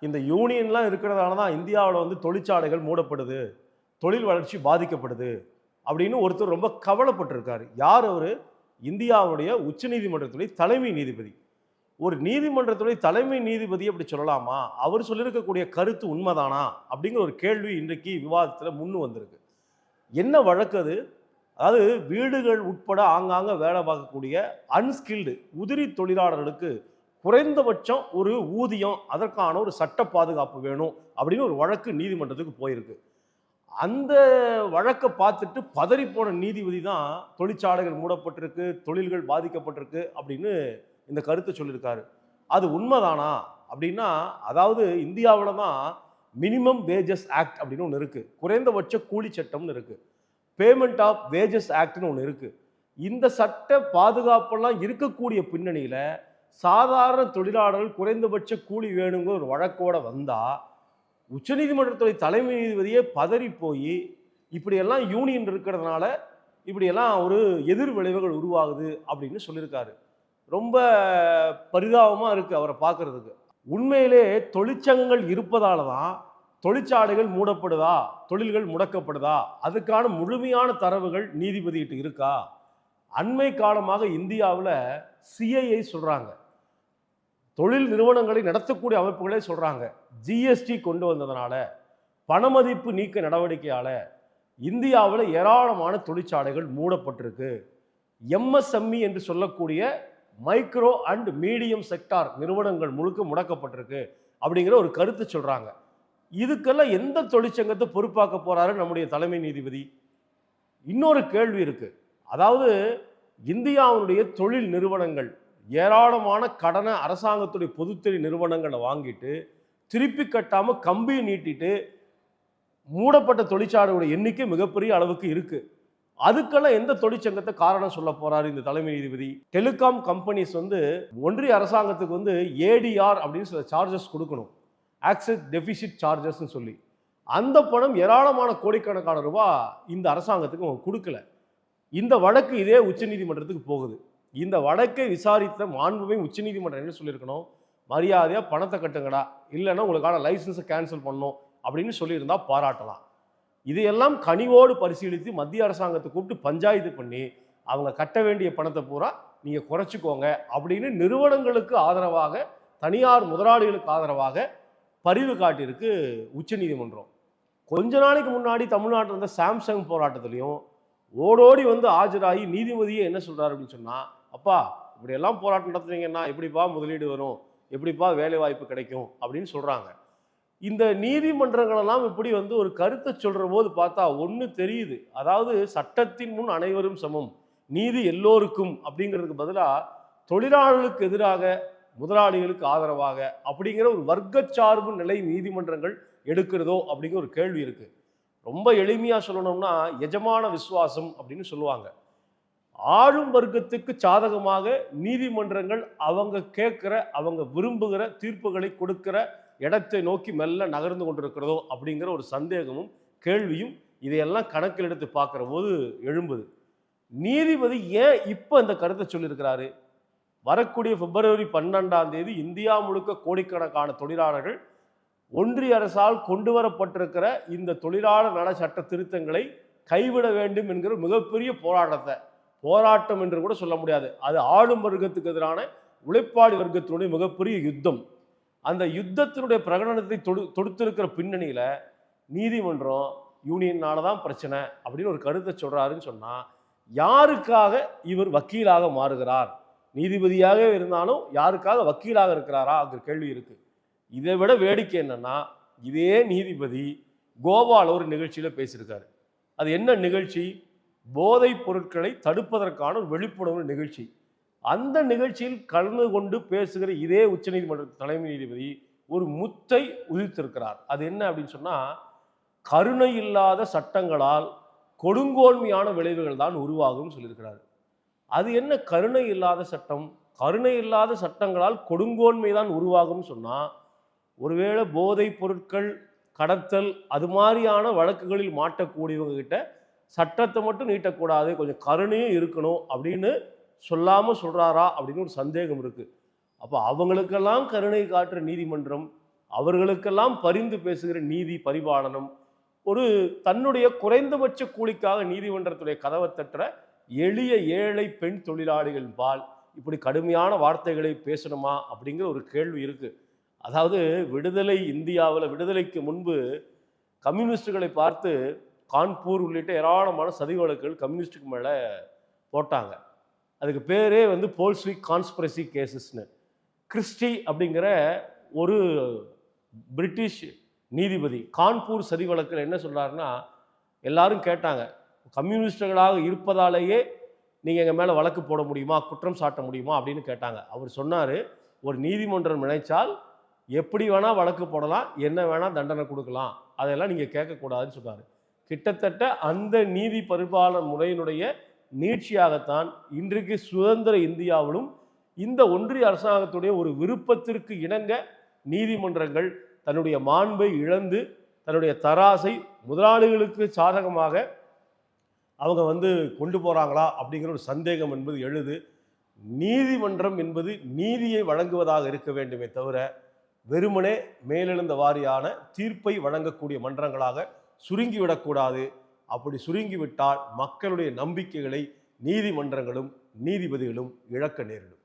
இந்த யூனியன்லாம் இருக்கிறதால தான் இந்தியாவில் வந்து தொழிற்சாலைகள் மூடப்படுது தொழில் வளர்ச்சி பாதிக்கப்படுது அப்படின்னு ஒருத்தர் ரொம்ப கவலைப்பட்டிருக்காரு. யார் அவர்? இந்தியாவுடைய உச்ச நீதிமன்றத்துடைய தலைமை நீதிபதி. ஒரு நீதிமன்றத்துடைய தலைமை நீதிபதி அப்படி சொல்லலாமா? அவர் சொல்லியிருக்கக்கூடிய கருத்து உண்மைதானா? அப்படிங்கிற ஒரு கேள்வி இன்றைக்கு விவாதத்தில் முன்னு வந்திருக்கு. என்ன வழக்கு அது? அதாவது வீடுகள் உட்பட ஆங்காங்க வேலை பார்க்கக்கூடிய அன்ஸ்கில்டு உதிரி தொழிலாளர்களுக்கு குறைந்தபட்சம் ஒரு ஊதியம் அதற்கான ஒரு சட்ட பாதுகாப்பு வேணும் அப்படின்னு ஒரு வழக்கு நீதிமன்றத்துக்கு போயிருக்கு. அந்த வழக்கை பார்த்துட்டு பதறி போன நீதிபதி தான் தொழிற்சாலைகள் மூடப்பட்டிருக்கு தொழில்கள் பாதிக்கப்பட்டிருக்கு அப்படின்னு இந்த கருத்தை சொல்லியிருக்காரு. அது உண்மைதானா? அப்படின்னா அதாவது இந்தியாவில் தான் மினிமம் வேஜஸ் ஆக்ட் அப்படின்னு ஒன்று இருக்குது குறைந்தபட்ச கூலி சட்டம்னு இருக்குது பேமெண்ட் ஆஃப் வேஜஸ் ஆக்ட்னு ஒன்று இருக்குது இந்த சட்ட பாதுகாப்பெல்லாம் இருக்கக்கூடிய பின்னணியில் சாதாரண தொழிலாளர்கள் குறைந்தபட்ச கூலி வேணுங்கிற ஒரு வழக்கோட வந்தால் உச்சநீதிமன்றத்துடைய தலைமை நீதிபதியே பதறி போய் இப்படியெல்லாம் யூனியன் இருக்கிறதுனால இப்படியெல்லாம் ஒரு எதிர் விளைவுகள் உருவாகுது அப்படின்னு சொல்லியிருக்காரு. ரொம்ப பரிதாபமாக இருக்குது அவரை பார்க்குறதுக்கு. உண்மையிலே தொழிற்சங்கங்கள் இருப்பதால தான் தொழிற்சாலைகள் மூடப்படுதா தொழில்கள் முடக்கப்படுதா அதுக்கான முழுமையான தரவுகள் நீதிபதிகிட்ட இருக்கா? அண்மை காலமாக இந்தியாவில் சிஐஐ சொல்கிறாங்க தொழில் நிறுவனங்களை நடத்தக்கூடிய அமைப்புகளே சொல்கிறாங்க ஜிஎஸ்டி கொண்டு வந்ததுனால பணமதிப்பு நீக்க நடவடிக்கையால் இந்தியாவில் ஏராளமான தொழிற்சாலைகள் மூடப்பட்டிருக்கு. எம்எஸ்எம்இ என்று சொல்லக்கூடிய மைக்ரோ அண்ட் மீடியம் செக்டார் நிறுவனங்கள் முழுக்க முடக்கப்பட்டிருக்கு அப்படிங்கிற ஒரு கருத்து சொல்கிறாங்க இதுக்கெல்லாம் எந்த தொழிற்சங்கத்தை பொறுப்பாக்க போகிறாரு நம்முடைய தலைமை நீதிபதி? இன்னொரு கேள்வி இருக்குது அதாவது இந்தியாவுடைய தொழில் நிறுவனங்கள் ஏராளமான கடனை அரசாங்கத்துடைய பொதுத்துறை நிறுவனங்களை வாங்கிட்டு திருப்பி கட்டாமல் கம்பியை நீட்டிட்டு மூடப்பட்ட தொழிற்சாலையோட எண்ணிக்கை மிகப்பெரிய அளவுக்கு இருக்குது அதுக்கெல்லாம் எந்த தொழிற்சங்கத்தை காரணம் சொல்ல போறாரு இந்த தலைமை நீதிபதி? டெலிகாம் கம்பெனிஸ் வந்து ஒன்றிய அரசாங்கத்துக்கு வந்து ஏடிஆர் அப்படின்னு சில சார்ஜஸ் கொடுக்கணும். ஆக்சஸ் டெபிசிட் சார்ஜஸ்ன்னு சொல்லி. அந்த பணம் ஏராளமான கோடிக்கணக்கான ரூபா இந்த அரசாங்கத்துக்கு அவங்க கொடுக்கல. இந்த வழக்கு இதே உச்சநீதிமன்றத்துக்கு போகுது. இந்த வழக்கை விசாரித்த மாண்புமை உச்சநீதிமன்றம் என்ன சொல்லியிருக்கணும்? மரியாதையாக பணத்தை கட்டுங்கடா. இல்லைன்னா உங்களுக்கான லைசன்ஸை கேன்சல் பண்ணணும் அப்படின்னு சொல்லியிருந்தா பாராட்டலாம். இதையெல்லாம் கனிவோடு பரிசீலித்து மத்திய அரசாங்கத்தை கூப்பிட்டு பஞ்சாயத்து பண்ணி அவங்க கட்ட வேண்டிய பணத்தை பூரா நீங்கள் குறைச்சிக்கோங்க அப்படின்னு நிறுவனங்களுக்கு ஆதரவாக தனியார் முதலாளிகளுக்கு ஆதரவாக பரிவு காட்டியிருக்கு உச்சநீதிமன்றம். கொஞ்ச நாளைக்கு முன்னாடி தமிழ்நாட்டில் இருந்த சாம்சங் போராட்டத்துலேயும் ஓடோடி வந்து ஆஜராகி நீதிபதியே என்ன சொல்கிறார் அப்படின்னு சொன்னால் அப்பா இப்படியெல்லாம் போராட்டம் நடத்துனீங்கன்னா எப்படிப்பா முதலீடு வரும்? எப்படிப்பா வேலை வாய்ப்பு கிடைக்கும்? அப்படின்னு சொல்கிறாங்க இந்த நீதிமன்றங்களெல்லாம் இப்படி வந்து ஒரு கருத்தை சொல்கிற போது பார்த்தா ஒன்று தெரியுது. அதாவது சட்டத்தின் முன் அனைவரும் சமம். நீதி எல்லோருக்கும் அப்படிங்கிறதுக்கு பதிலாக தொழிலாளர்களுக்கு எதிராக முதலாளிகளுக்கு ஆதரவாக அப்படிங்கிற ஒரு வர்க்கச்சார்பு நிலை நீதிமன்றங்கள் எடுக்கிறதோ அப்படிங்கிற ஒரு கேள்வி இருக்குது ரொம்ப எளிமையாக சொல்லணும்னா எஜமான விசுவாசம் அப்படின்னு சொல்லுவாங்க. ஆளும் வர்க்கத்துக்கு சாதகமாக நீதிமன்றங்கள் அவங்க கேட்குற அவங்க விரும்புகிற தீர்ப்புகளை கொடுக்கிற இடத்தை நோக்கி மெல்ல நகர்ந்து கொண்டிருக்கிறதோ அப்படிங்கிற ஒரு சந்தேகமும் கேள்வியும் இதையெல்லாம் கணக்கில் எடுத்து பார்க்குற போது எழும்புது. நீதிபதி ஏன் இப்போ இந்த கருத்தை சொல்லியிருக்கிறாரு? வரக்கூடிய பிப்ரவரி பன்னெண்டாம் தேதி இந்தியா முழுக்க கோடிக்கணக்கான தொழிலாளர்கள் ஒன்றிய அரசால் கொண்டு வரப்பட்டிருக்கிற இந்த தொழிலாளர் நல சட்ட திருத்தங்களை கைவிட வேண்டும் என்கிற மிகப்பெரிய போராட்டத்தை போராட்டம் என்று கூட சொல்ல முடியாது. அது ஆளும் வர்க்கத்துக்கு எதிரான உழைப்பாளி வர்க்கத்தினுடைய மிகப்பெரிய யுத்தம். அந்த யுத்தத்தினுடைய பிரகடனத்தை தொடு தொடுத்திருக்கிற பின்னணியில் நீதிமன்றம் யூனியனால தான் பிரச்சனை அப்படின்னு ஒரு கருத்தை சொல்கிறாருன்னு சொன்னால் யாருக்காக இவர் வக்கீலாக மாறுகிறார்? நீதிபதியாக இருந்தாலும் யாருக்காக வக்கீலாக இருக்கிறாரா? அங்கிற கேள்வி இருக்குது இதை விட வேடிக்கை என்னென்னா இதே நீதிபதி கோவால ஒரு நிகழ்ச்சியில் பேசியிருக்காரு. அது என்ன நிகழ்ச்சி? போதைப் பொருட்களை தடுப்பதற்கான ஒரு விழிப்புணர்வு நிகழ்ச்சி. அந்த நிகழ்ச்சியில் கலந்து கொண்டு பேசுகிற இதே உச்சநீதிமன்ற தலைமை நீதிபதி ஒரு முத்தை உதிர்த்திருக்கிறார் அது என்ன அப்படின்னு சொன்னால் கருணை இல்லாத சட்டங்களால் கொடுங்கோன்மையான விளைவுகள் தான் உருவாகும் சொல்லியிருக்கிறார். அது என்ன கருணை இல்லாத சட்டம்? கருணை இல்லாத சட்டங்களால் கொடுங்கோன்மை தான் உருவாகும் சொன்னால் ஒருவேளை போதைப் பொருட்கள் கடத்தல் அது மாதிரியான வழக்குகளில் மாட்டக்கூடியவங்க கிட்ட சட்டத்தை மட்டும் நீட்டக்கூடாது கொஞ்சம் கருணையும் இருக்கணும் அப்படின்னு சொல்லாமல் சொல்கிறாரா அப்படின்னு ஒரு சந்தேகம் இருக்குது அப்போ அவங்களுக்கெல்லாம் கருணை காட்டுற நீதிமன்றம் அவர்களுக்கெல்லாம் பரிந்து பேசுகிற நீதி பரிபாலனம் ஒரு தன்னுடைய குறைந்தபட்ச கூலிக்காக நீதிமன்றத்துடைய கதவை தட்டுற எளிய ஏழை பெண் தொழிலாளிகள் பால் இப்படி கடுமையான வார்த்தைகளை பேசணுமா அப்படிங்கிற ஒரு கேள்வி இருக்குது அதாவது விடுதலை இந்தியாவில் விடுதலைக்கு முன்பு கம்யூனிஸ்டுகளை பார்த்து கான்பூர் உள்ளிட்ட ஏராளமான சதி வழக்குகள் கம்யூனிஸ்டுக்கு மேலே போட்டாங்க. அதுக்கு பேரே வந்து போல்ஸ்விக் கான்ஸ்பிரசி கேசஸ்னு கிறிஸ்டி அப்படிங்கிற ஒரு பிரிட்டிஷ் நீதிபதி கான்பூர் சதி வழக்கில் என்ன சொல்கிறாருன்னா எல்லாரும் கேட்டாங்க கம்யூனிஸ்டுகளாக இருப்பதாலேயே நீங்கள் எங்கள் மேலே வழக்கு போட முடியுமா குற்றம் சாட்ட முடியுமா? அப்படின்னு கேட்டாங்க. அவர் சொன்னார் ஒரு நீதிமன்றம் நினைச்சால் எப்படி வேணால் வழக்கு போடலாம் என்ன வேணால் தண்டனை கொடுக்கலாம் அதெல்லாம் நீங்கள் கேட்கக்கூடாதுன்னு சொன்னார். கிட்டத்தட்ட அந்த நீதி பரிபாலன முறையினுடைய நீட்சியாகத்தான் இன்றைக்கு சுதந்திர இந்தியாவிலும் இந்த ஒன்றிய அரசாங்கத்துடைய ஒரு விருப்பத்திற்கு இணங்க நீதிமன்றங்கள் தன்னுடைய மாண்பை இழந்து தன்னுடைய தராசை முதலாளிகளுக்கு சாதகமாக அவங்க வந்து கொண்டு போகிறாங்களா அப்படிங்கிற ஒரு சந்தேகம் என்பது எழுது. நீதிமன்றம் என்பது நீதியை வழங்குவதாக இருக்க வேண்டுமே தவிர வெறுமனே மேலெழுந்த வாரியான தீர்ப்பை வழங்கக்கூடிய மன்றங்களாக சுருங்கிவிடக்கூடாது. அப்படி சுருங்கிவிட்டால் மக்களுடைய நம்பிக்கைகளை நீதிமன்றங்களும் நீதிபதிகளும் இழக்க நேரிடும்.